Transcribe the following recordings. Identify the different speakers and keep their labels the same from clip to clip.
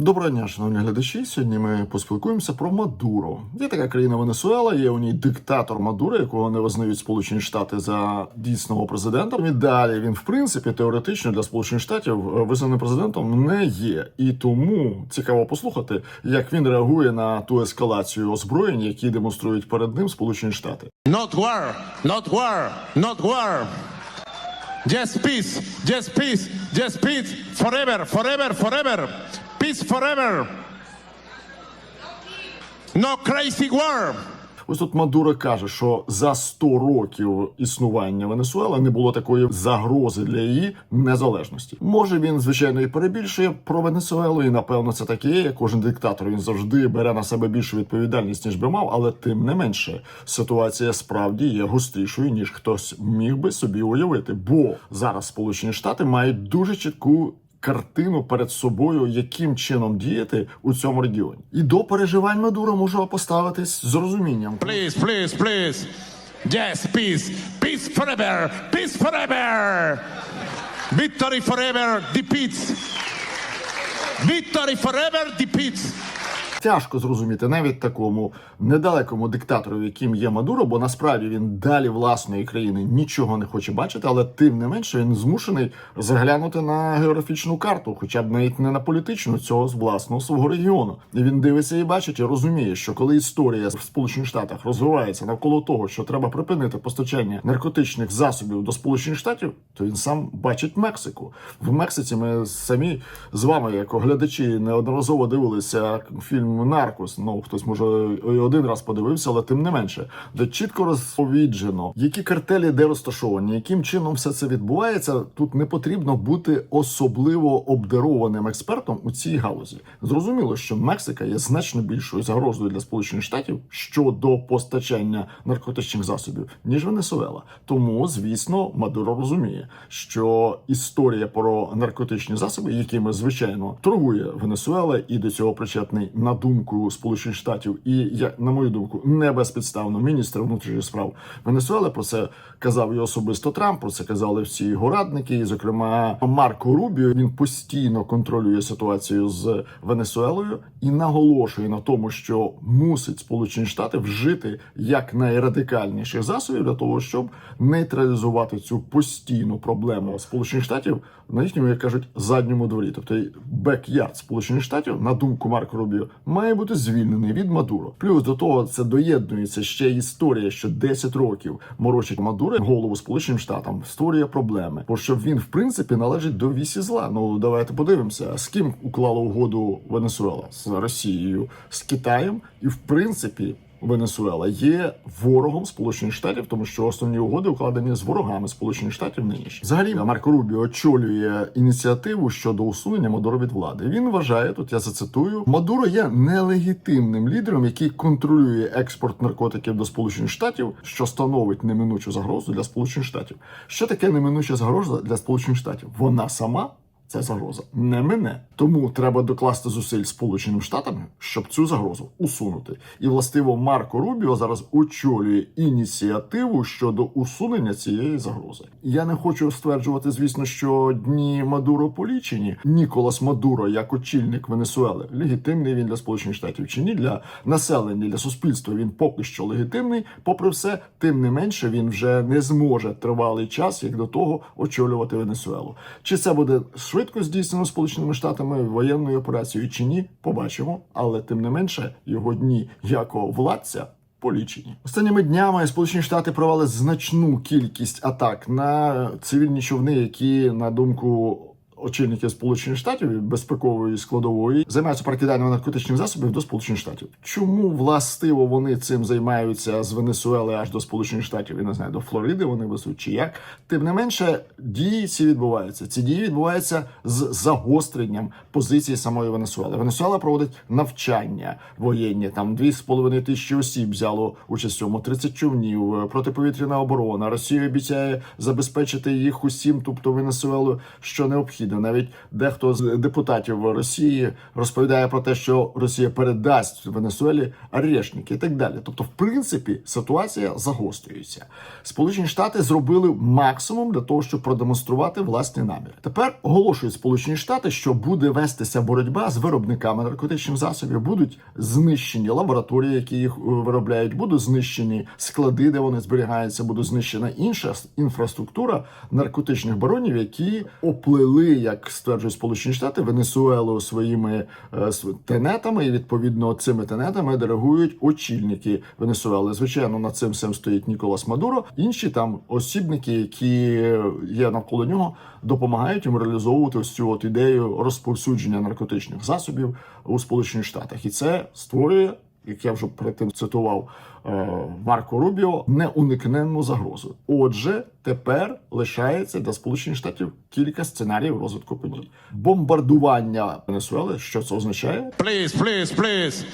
Speaker 1: Доброго дня, шановні глядачі. Сьогодні ми поспілкуємося про Мадуро. Є така країна Венесуела, є у ній диктатор Мадуро, якого не визнають Сполучені Штати за дійсного президента. І далі він, в принципі, теоретично для Сполучених Штатів е, визнаним президентом не є. І тому цікаво послухати, як він реагує на ту ескалацію озброєнь, які демонструють перед ним Сполучені Штати.
Speaker 2: Not war, not war, not war. Just peace, just peace, just peace, forever, forever, forever. Peace forever. No crazy war.
Speaker 1: Ось тут Мадуро каже, що за 100 років існування Венесуели не було такої загрози для її незалежності. Може він звичайно і перебільшує про Венесуелу, і напевно це таке. Кожен диктатор він завжди бере на себе більшу відповідальність ніж би мав, але тим не менше ситуація справді є гострішою ніж хтось міг би собі уявити. Бо зараз Сполучені Штати мають дуже чітку картину перед собою, яким чином діяти у цьому регіоні. І до переживань Мадура можу поставитись з розумінням.
Speaker 2: Please, please, please. Yes, peace. Peace forever. Peace forever. Victory forever defeats. Victory forever defeats.
Speaker 1: Тяжко зрозуміти навіть такому недалекому диктатору, яким є Мадуро, бо насправді він далі власної країни нічого не хоче бачити, але тим не менше він змушений заглянути на географічну карту, хоча б навіть не на політичну цього з власного свого регіону. І він дивиться і бачить, і розуміє, що коли історія в Сполучених Штатах розвивається навколо того, що треба припинити постачання наркотичних засобів до Сполучених Штатів, то він сам бачить Мексику. В Мексиці ми самі з вами, як оглядачі, неодноразово дивилися фільм Наркос. Ну хтось може один раз подивився, але тим не менше, де чітко розповіджено, які картелі де розташовані, яким чином все це відбувається. Тут не потрібно бути особливо обдарованим експертом у цій галузі. Зрозуміло, що Мексика є значно більшою загрозою для Сполучених Штатів щодо постачання наркотичних засобів, ніж Венесуела. Тому, звісно, Мадуро розуміє, що історія про наркотичні засоби, якими звичайно торгує Венесуела, і до цього причетний на думку Сполучених Штатів, і я на мою думку, не безпідставно міністр внутрішніх справ Венесуели про це казав і особисто Трамп. Про це казали всі його радники, і зокрема Марко Рубіо. Він постійно контролює ситуацію з Венесуелою і наголошує на тому, що мусить Сполучені Штати вжити якнайрадикальніших засобів для того, щоб нейтралізувати цю постійну проблему Сполучених Штатів на їхньому, як кажуть, задньому дворі. Тобто бек-ярд Сполучених Штатів, на думку Марко Рубіо, має бути звільнений від Мадуро. Плюс до того це доєднується ще історія, що 10 років морочить Мадуро голову Сполученим Штатам, створює проблеми. Бо що він в принципі належить до вісі зла. Ну давайте подивимося, з ким уклала угоду Венесуела з Росією, з Китаєм, і в принципі. Венесуела є ворогом Сполучених Штатів, тому що основні угоди укладені з ворогами Сполучених Штатів нинішні. Взагалі Марко Рубіо очолює ініціативу щодо усунення Мадуро від влади. Він вважає тут. Я зацитую: Мадуро є нелегітимним лідером, який контролює експорт наркотиків до Сполучених Штатів, що становить неминучу загрозу для Сполучених Штатів. Що таке неминуча загроза для Сполучених Штатів? Вона сама. Це загроза не мене. Тому треба докласти зусиль Сполученим Штатами, щоб цю загрозу усунути. І властиво Марко Рубіо зараз очолює ініціативу щодо усунення цієї загрози. Я не хочу стверджувати, звісно, що дні Мадуро полічені. Ніколас Мадуро, як очільник Венесуели, легітимний він для Сполучених Штатів чи ні для населення, для суспільства. Він поки що легітимний. Попри все, тим не менше він вже не зможе тривалий час, як до того, очолювати Венесуелу. Чи це буде швидко здійснено Сполученими Штатами воєнною операцією чи ні, побачимо. Але тим не менше його дні якого владця полічені. Останніми днями Сполучені Штати провели значну кількість атак на цивільні човни, які на думку. Очільників Сполучених Штатів безпекової складової займаються перекиданням наркотичних засобів до Сполучених Штатів. Чому властиво вони цим займаються з Венесуели аж до Сполучених Штатів? Я не знаю, до Флориди вони везуть чи як. Тим не менше, дії ці відбуваються. Ці дії відбуваються з загостренням позиції самої Венесуели. Венесуела проводить навчання воєнні. Там 2,5 тисячі осіб взяло участь в цьому, 30 човнів, е, протиповітряна оборона. Росія обіцяє забезпечити їх усім, тобто Венесуелу, що необхідно. Постійно. Навіть дехто з депутатів Росії розповідає про те, що Росія передасть Венесуелі арешники і так далі. Тобто, в принципі, ситуація загострюється. Сполучені Штати зробили максимум для того, щоб продемонструвати власні наміри. Тепер оголошують Сполучені Штати, що буде вестися боротьба з виробниками наркотичних засобів, будуть знищені лабораторії, які їх е, виробляють, будуть знищені склади, де вони зберігаються, буде знищена інша інфраструктура наркотичних баронів, які оплели, як стверджують Сполучені Штати, Венесуелу своїми е, тенетами, і відповідно цими тенетами диригують очільники Венесуели. Звичайно, над цим всім стоїть Ніколас Мадуро. Інші там осібники, які є навколо нього, допомагають йому реалізовувати ось цю от ідею розповсюдження наркотичних засобів у Сполучених Штатах, і це створює. Як я вже перед тим цитував е, Марко Рубіо, неуникненну загрозу. Отже, тепер лишається для Сполучених Штатів кілька сценаріїв розвитку подій. Бомбардування Венесуели, що це означає?
Speaker 2: Please, please, please.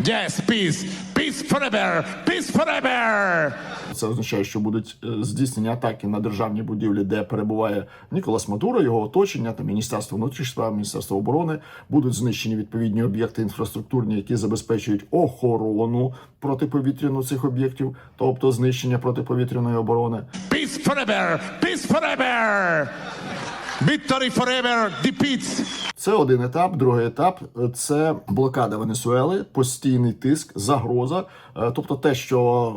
Speaker 2: Yes, peace. Peace forever. Peace forever.
Speaker 1: Це означає, що будуть е, здійснені атаки на державні будівлі, де перебуває Ніколас Мадуро, його оточення, там Міністерство внутрішніх справ, Міністерство оборони. Будуть знищені відповідні об'єкти інфраструктурні, які забезпечують охорону протиповітряну цих об'єктів, тобто знищення протиповітряної оборони.
Speaker 2: Peace forever. Peace forever. Victory forever. Defeats.
Speaker 1: Це один етап. Другий етап це блокада Венесуели, постійний тиск, загроза. Е, Тобто, те, що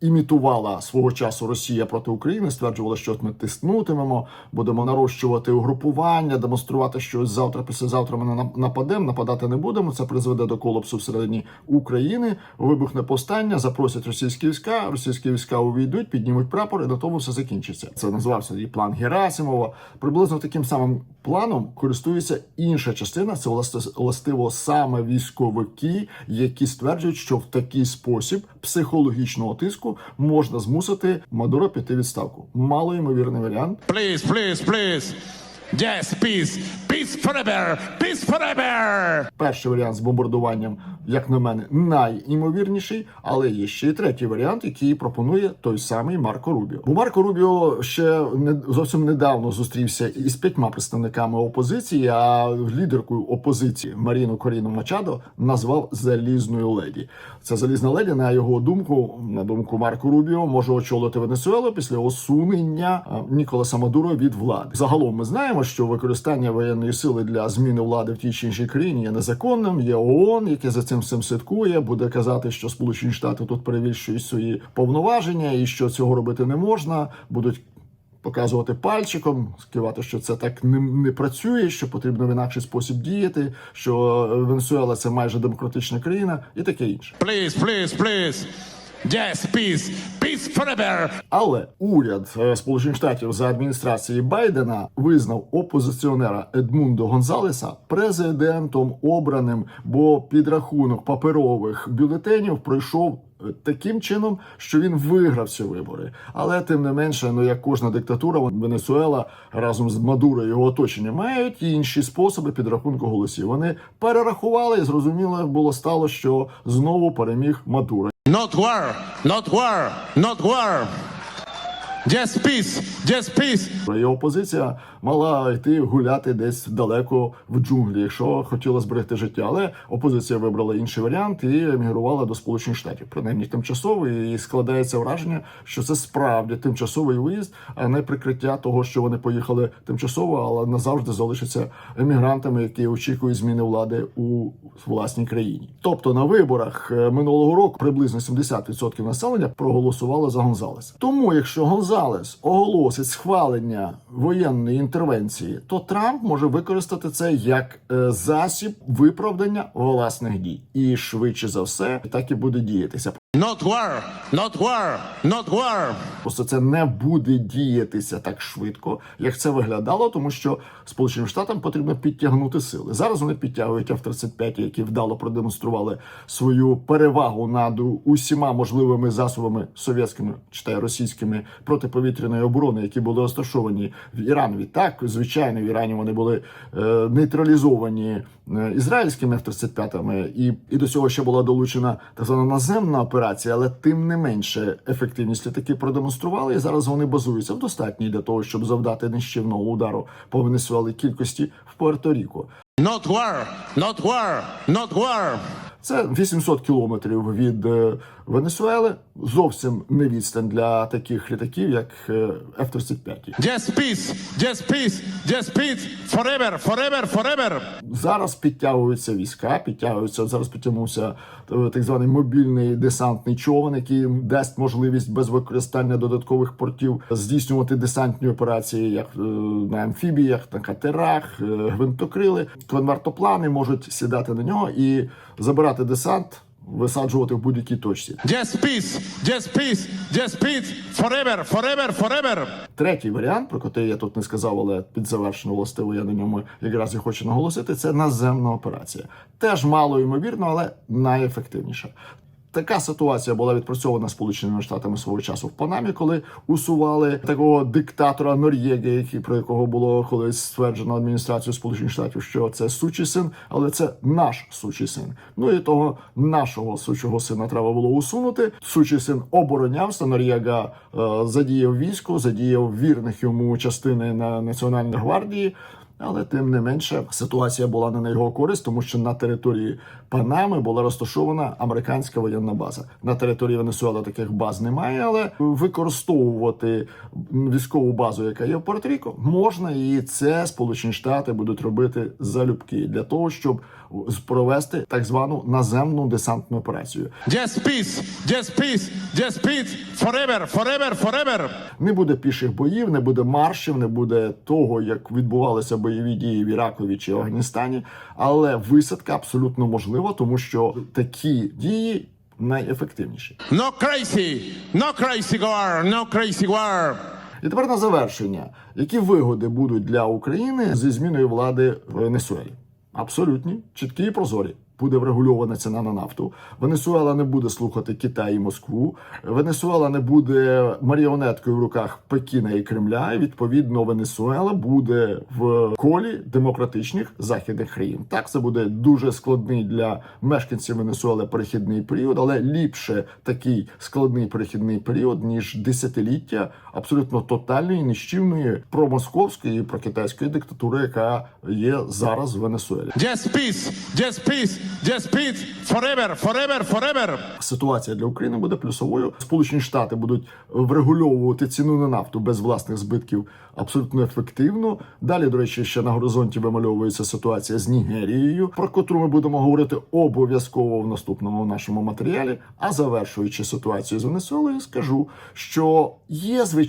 Speaker 1: імітувала свого часу Росія проти України, стверджувала, що ми тиснутимемо, будемо нарощувати угрупування, демонструвати, що завтра, післязавтра ми на- нападемо, нападати не будемо. Це призведе до колапсу всередині України. Вибухне повстання, запросять російські війська. Російські війська увійдуть, піднімуть прапор, і на тому все закінчиться. Це називався і план Герасимова. Приблизно таким самим планом користується інша частина. Це властиво саме військовики, які стверджують, що в такий спосіб психологічного тиску можна змусити Мадуро піти відставку. відставку. Малоймовірний варіант.
Speaker 2: Please, please, please. Yes, peace. Peace forever. Peace forever.
Speaker 1: Перший варіант з бомбардуванням, як на мене, найімовірніший, але є ще й третій варіант, який пропонує той самий Марко Рубіо. Бо Марко Рубіо ще не зовсім недавно зустрівся із п'ятьма представниками опозиції. А лідеркою опозиції Маріну Коріну Мачадо назвав залізною леді. Ця залізна леді, на його думку, на думку Марко Рубіо, може очолити Венесуелу після усунення Ніколаса Мадуро від влади. Загалом ми знаємо, що використання воєнної сили для зміни влади в тій чи іншій країні є незаконним. Є ООН, яке за цим всім слідкує, буде казати, що Сполучені Штати тут перевищують свої повноваження і що цього робити не можна. Будуть показувати пальчиком, скивати, що це так не, не працює, що потрібно в інакший спосіб діяти, що Венесуела це майже демократична країна і таке інше.
Speaker 2: Please, please, please. Yes, peace. Peace forever.
Speaker 1: Але уряд Сполучених Штатів за адміністрації Байдена визнав опозиціонера Едмундо Гонзалеса президентом обраним, бо підрахунок паперових бюлетенів пройшов. е, Таким чином, що він виграв ці вибори, але тим не менше, ну як кожна диктатура, Венесуела разом з Мадуро і його оточенням мають інші способи підрахунку голосів. Вони перерахували і зрозуміло було стало, що знову переміг Мадуро.
Speaker 2: Not war. Not war. Not war. Yes, peace. Yes, peace.
Speaker 1: І опозиція мала йти гуляти десь далеко в джунглі, якщо хотіла зберегти життя. Але опозиція вибрала інший варіант і емігрувала до Сполучених Штатів, принаймні тимчасово. І складається враження, що це справді тимчасовий виїзд, а не прикриття того, що вони поїхали тимчасово, але назавжди залишаться емігрантами, які очікують зміни влади у власній країні. Тобто на виборах е, минулого року приблизно 70% населення проголосувало за Гонзалеса. Тому, якщо Гонзалес оголосить схвалення воєнної інтервенції, то Трамп може використати це як е, засіб виправдання власних дій, і швидше за все так і буде діятися.
Speaker 2: Not war. Not war. Not war.
Speaker 1: Просто це не буде діятися так швидко, як це виглядало, тому що Сполученим Штатам потрібно підтягнути сили. Зараз вони підтягують F-35, які вдало продемонстрували свою перевагу над усіма можливими засобами совєтськими, читаю російськими протиповітряної оборони, які були розташовані в Іранові. Так, звичайно, в Ірані вони були е, нейтралізовані е, ізраїльськими F-35, і, і до цього ще була долучена так звана наземна операція, але тим не менше ефективність літаки продемонстрували. І зараз вони базуються в достатній для того, щоб завдати нищівного удару по Венесуелі кількості в Пуерто-Ріко.
Speaker 2: Not war, not war, not war.
Speaker 1: Це 800 кілометрів від е, Венесуели. Зовсім не відстань для таких літаків, як е, F-35.
Speaker 2: Just peace, just peace, just peace. Forever, forever, forever.
Speaker 1: Зараз підтягуються війська, підтягуються зараз. Підтягнувся е, так званий мобільний десантний човен, який дасть можливість без використання додаткових портів здійснювати десантні операції, як е, на амфібіях, на катерах, гвинтокрили. Конвертоплани можуть сідати на нього і забирати десант, висаджувати в будь-якій точці.
Speaker 2: Just peace, just peace, just peace. Forever, forever, forever.
Speaker 1: Третій варіант, про який я тут не сказав, але під завершено властиво я на ньому якраз і хочу наголосити, це наземна операція. Теж мало ймовірно, але найефективніша. Така ситуація була відпрацьована Сполученими Штатами свого часу в Панамі, коли усували такого диктатора Нор'єги, який про якого було колись стверджено адміністрацією Сполучених Штатів, що це сучий син, але це наш сучий син. Ну і того нашого сучого сина треба було усунути. Сучий син оборонявся. Нор'єга е, задіяв військо, задіяв вірних йому частини на Національної гвардії. Але тим не менше ситуація була не на його користь, тому що на території Панами була розташована американська воєнна база. На території Венесуели таких баз немає, але використовувати військову базу, яка є в Порт-Ріко, можна, і це Сполучені Штати будуть робити залюбки для того, щоб провести так звану наземну десантну операцію.
Speaker 2: Just peace, just peace, just peace. Forever, forever, forever.
Speaker 1: Не буде піших боїв, не буде маршів, не буде того, як відбувалися бойові дії в Іракові чи Афганістані. Але висадка абсолютно можлива, тому що такі дії найефективніші.
Speaker 2: No crazy, no crazy war, no crazy war.
Speaker 1: І тепер на завершення, які вигоди будуть для України зі зміною влади в Венесуелі? Абсолютні, чіткі і прозорі. Буде врегульована ціна на нафту. Венесуела не буде слухати Китай і Москву. Венесуела не буде маріонеткою в руках Пекіна і Кремля. І відповідно, Венесуела буде в колі демократичних західних країн. Так, це буде дуже складний для мешканців Венесуели перехідний період, але ліпше такий складний перехідний період ніж десятиліття абсолютно тотальної, нищівної промосковської і прокитайської диктатури, яка є зараз в Венесуелі.
Speaker 2: Just peace, just peace, just peace. Forever, forever, forever.
Speaker 1: Ситуація для України буде плюсовою. Сполучені Штати будуть врегульовувати ціну на нафту без власних збитків абсолютно ефективно. Далі, до речі, ще на горизонті вимальовується ситуація з Нігерією, про котру ми будемо говорити обов'язково в наступному нашому матеріалі. А завершуючи ситуацію з Венесуелою, скажу, що є звичайно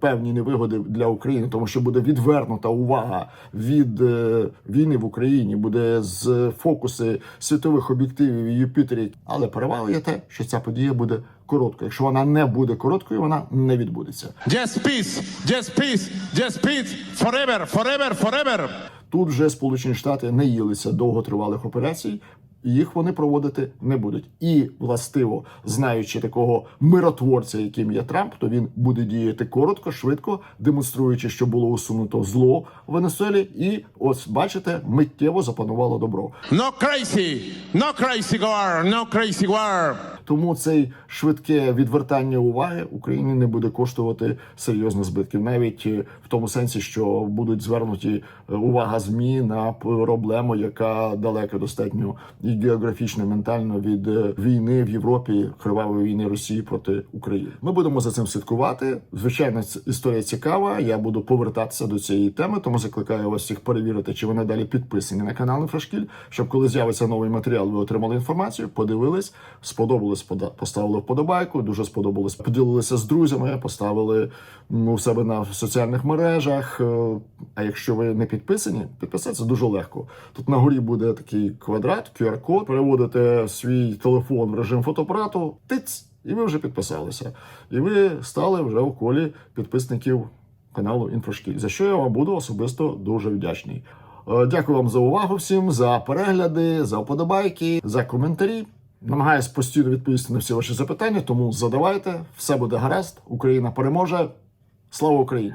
Speaker 1: певні невигоди для України, тому що буде відвернута увага від е, війни в Україні, буде з фокуси світових об'єктивів і Юпітері. Але перевага є те, що ця подія буде короткою. Якщо вона не буде короткою, вона не відбудеться.
Speaker 2: Just peace, just peace, just peace. Forever, forever, forever.
Speaker 1: Тут вже Сполучені Штати не їлися довготривалих операцій. Їх вони проводити не будуть, і властиво, знаючи такого миротворця, яким є Трамп, то він буде діяти коротко, швидко, демонструючи, що було усунуто зло в Венесуелі, і ось бачите, миттєво запанувало добро.
Speaker 2: No crazy, no crazy war, no crazy war.
Speaker 1: Тому цей швидке відвертання уваги Україні не буде коштувати серйозних збитків, навіть е, в тому сенсі, що будуть звернуті е, увага змі на проблему, яка далека достатньо і географічно, і ментально від е, війни в Європі, кривавої війни Росії проти України. Ми будемо за цим слідкувати. Звичайно, історія цікава. Я буду повертатися до цієї теми, тому закликаю вас всіх перевірити, чи ви надалі підписані на канал Інфрашкіль, щоб коли з'явиться новий матеріал, ви отримали інформацію, подивились, сподобалось, пода- поставили вподобайку, дуже сподобалось, поділилися з друзями, поставили у себе на соціальних мережах. Е, А якщо ви не підписані, підписатися дуже легко. Тут на горі буде такий квадрат, QR-код, переводите свій телефон в режим фотоапарату, тиць, і ви вже підписалися. І ви стали вже в колі підписників каналу Інфошкіль, за що я вам буду особисто дуже вдячний. Е, Дякую вам за увагу всім, за перегляди, за вподобайки, за коментарі. Намагаюсь постійно відповісти на всі ваші запитання, тому задавайте, все буде гаразд. Україна переможе. Слава Україні!